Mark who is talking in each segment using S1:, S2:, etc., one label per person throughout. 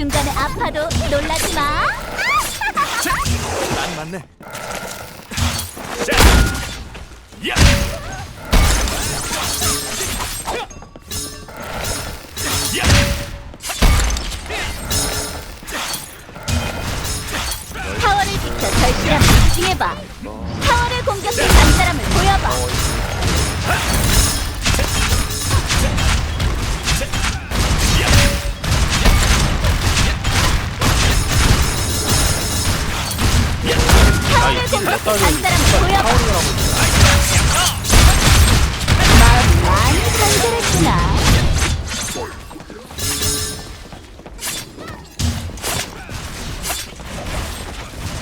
S1: 중간에 아파도 놀라지 마.
S2: 난 맞네. 자, 야, 야,
S1: 타워를 지켜 절실함을 입증해봐. 타워를 공격해 간 사람을 보여봐. 마음 많이 간절했구나.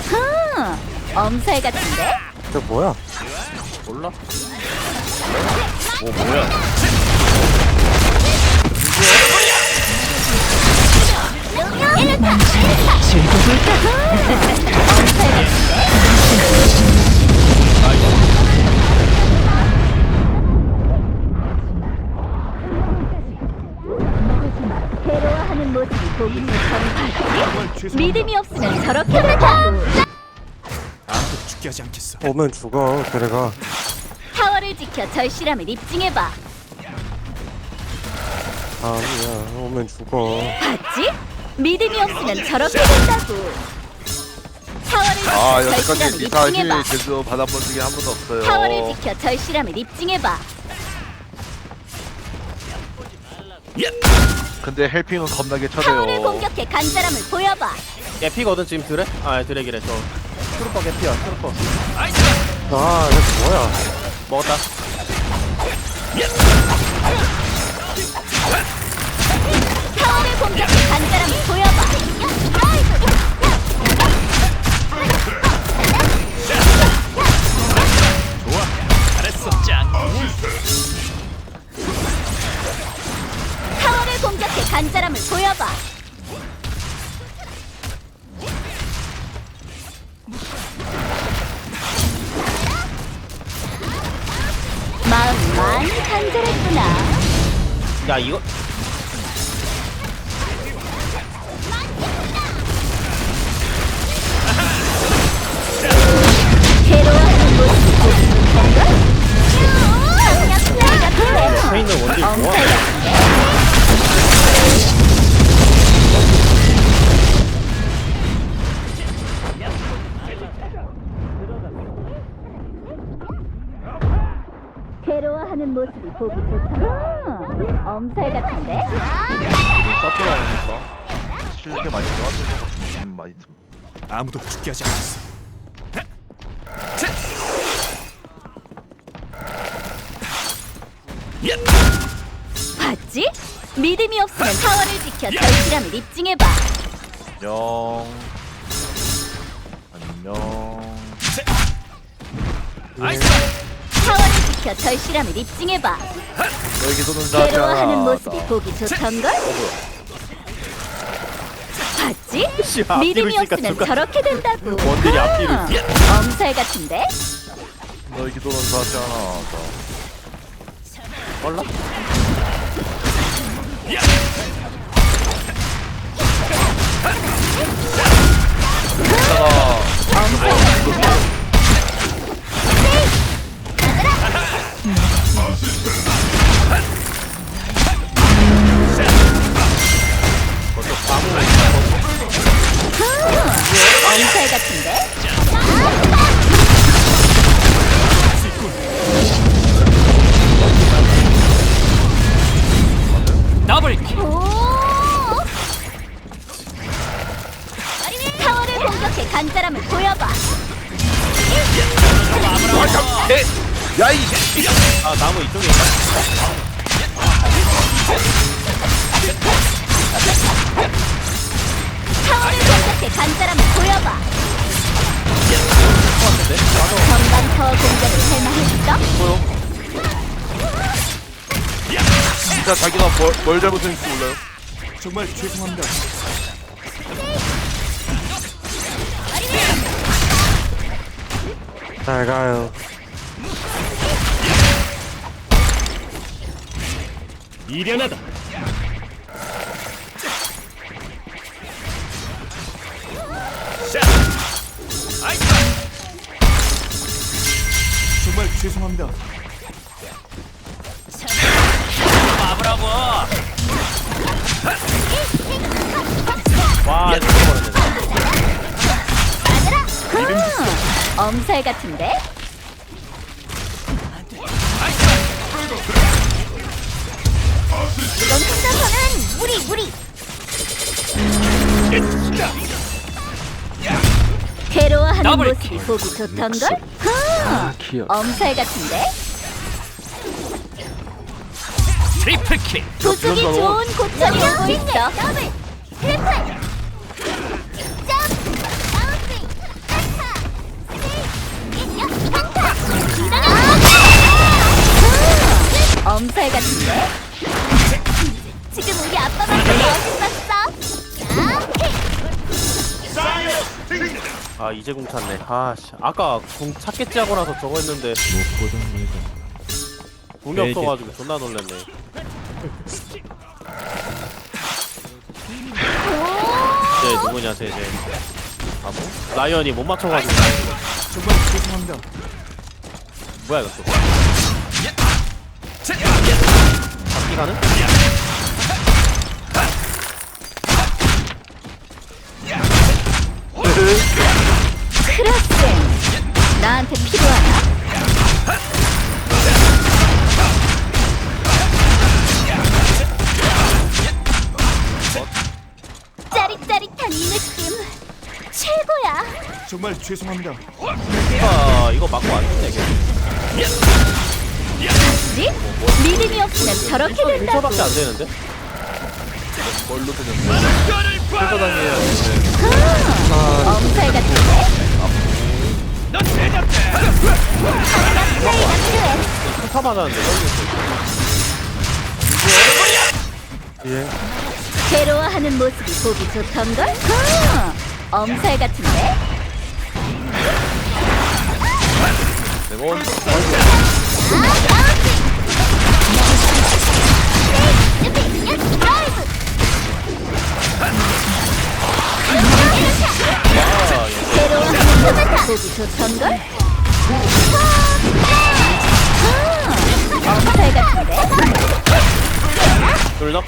S1: 흠, 엄살 같은데?
S3: 저 뭐야?
S4: 몰라? 뭐 뭐야?
S1: 믿음이 없으면 저렇게 된다고
S2: 아무도 죽게 하지 않겠어.
S3: 오면 죽어 그래가.
S1: 타워를 지켜 절실함을 입증해봐.
S3: 아니야 오면 죽어.
S1: 봤지? 믿음이 없으면 저렇게 된다고. 타워를
S4: 아
S1: 지켜
S4: 여태까지
S1: 절실함을 입증해봐.
S4: 힐 제대로 받아본 적이 한 번도 없어요.
S1: 타워를 지켜 절실함을 입증해봐
S4: 근데 헬핑은 겁나게
S1: 타워를
S4: 쳐대요.
S1: 공격해 간 사람을 보여봐.
S5: 개피거든 지금 드래? 아 드래기래 저. 트루퍼 개피야 트루퍼.
S3: 아 이거 뭐야?
S5: 먹었다
S1: 사람을 보여봐. 마음 많이 간절했구나.
S5: 야 이거
S1: 괴로워하는 모습이 보기 좋다. 엄살 같은데?
S4: 실력이 많이 좋아져. 음, 많이 좀.
S2: 아무도 죽게 하지 않겠어.
S1: 봤지? 믿음이 없으면 타워를 지켜 절실함을 입증해봐.
S4: 안녕. 안녕.
S2: 나이스.
S1: 지켜 절실함을 입증해봐.
S4: 너에게 도는 자지
S1: 괴로워하는. 모습이 보기 좋던걸? 봤지?
S5: 씨, 앞뒤로
S1: 믿음이 없으면 저렇게 된다고.
S5: 원딜이 앞뒤로
S1: 음, 엄살 같은데?
S4: 너에게 도는 자지 않아.
S5: 몰라?
S1: 엄살 타워 공격을 할 만했어?
S4: 진짜 자기가 뭘, 뭘 잘못했는지 몰라요.
S2: 정말 죄송합니다.
S3: 잘 가요
S2: 미련하다. 죄송합니다.
S5: 와 죽어버렸네
S1: 음, 엄살 같은데? 이건 혼자서는 무리 무리. 괴로워하는
S2: 더블
S1: 모습이 보기 좋던걸? 흠,
S3: 귀여워.
S1: 엄살 같은데?
S2: 트리플 킬.
S5: 거
S1: 좋은 고철이 오고 있어. 더블, 트리플, 점프, 스윙, 엄살 같은데? 아
S5: 이제 공 찼네 아씨 아까 공 찾겠지 하고 나서 저거 했는데 공이 없어가지고 존나 놀랬네 쟤 누구냐 쟤쟤 아 뭐? 라이언이 못 맞춰가지고
S2: 정말 죄송합니다.
S5: 뭐야 이거 또 잡기 가는?
S2: 정말 죄송합니다.
S5: 잡기가 이거 맞고 안 죽네
S1: 걔지 믿음이 없으면 저렇게 된다고.
S5: 1초밖에 안 되는데?
S4: 뭘로 뜨는 회사당해야
S1: 엄살 같은데? 필요해.
S5: 스타 맞았는데
S3: 예.
S1: 괴로워하는 모습이 보기 좋던걸? 흠, 엄살 같은데? 모습이 보기 좋던걸? 흠, 엄살 같은데?
S5: 둘다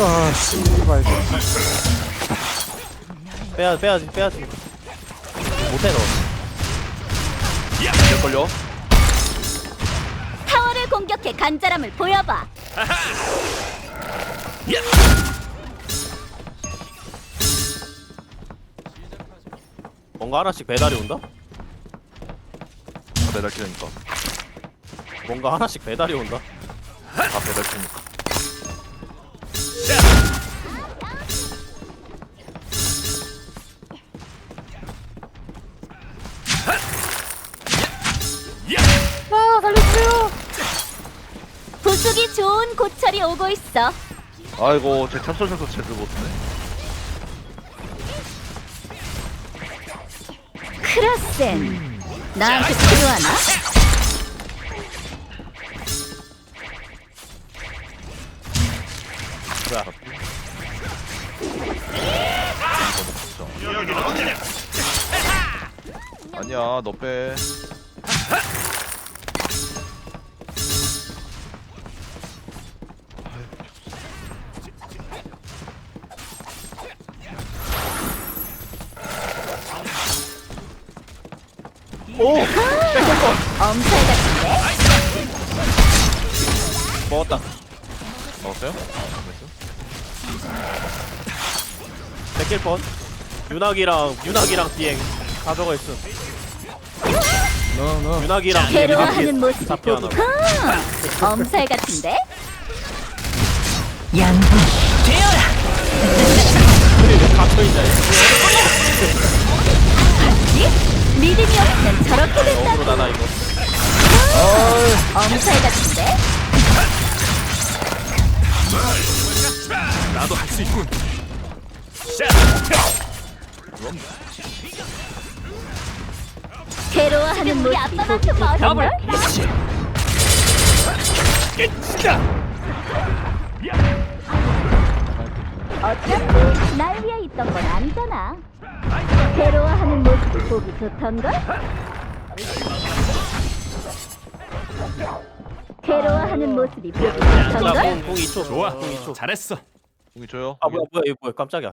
S3: 아, 씨발.
S5: 빼야 빼야지 빼야지 못해
S4: 너몇 걸려?
S1: 타워를 공격해 간절함을 보여봐.
S5: 뭔가 하나씩 배달이 온다?
S4: 다 배달 키니까
S5: 뭔가 하나씩 배달이 온다?
S4: 다 배달 키니까
S1: 좋은 고철이 오고 있어.
S4: 아이고 제 찹솔셔서 제대로 못쓰네
S1: 크로센, 나한테 필요하나?
S5: 뭐야
S4: 아니야 너빼
S1: 엄살 같은데?
S5: 먹었다
S4: 먹었어요?
S5: 뺏길 뻔 윤학이랑 윤학이랑 비행 가져가 있음 윤학이랑 비행
S1: 괴로워하는 모습이
S5: 잡기
S1: 보기.
S5: 하나
S1: 흠, 엄살 같은데?
S5: 갇혀있자
S1: 지? 믿음이 없으면 저렇게 된다고.
S5: 나나 이거
S1: 엄살 같은데?
S2: 나도 할 수 있군.
S1: 괴로워하는 모습이 보기 좋던걸? 어차피 날 위해 있던 건 아니잖아. 괴로워하는 모습이 보기 좋던걸? 괴로워하는 모습이 보기 좋던걸?
S5: 공이 초
S2: 좋아.
S5: 공이 초.
S2: 잘했어.
S4: 공이 줘요.
S5: 아 뭐야 뭐야 뭐야 깜짝이야.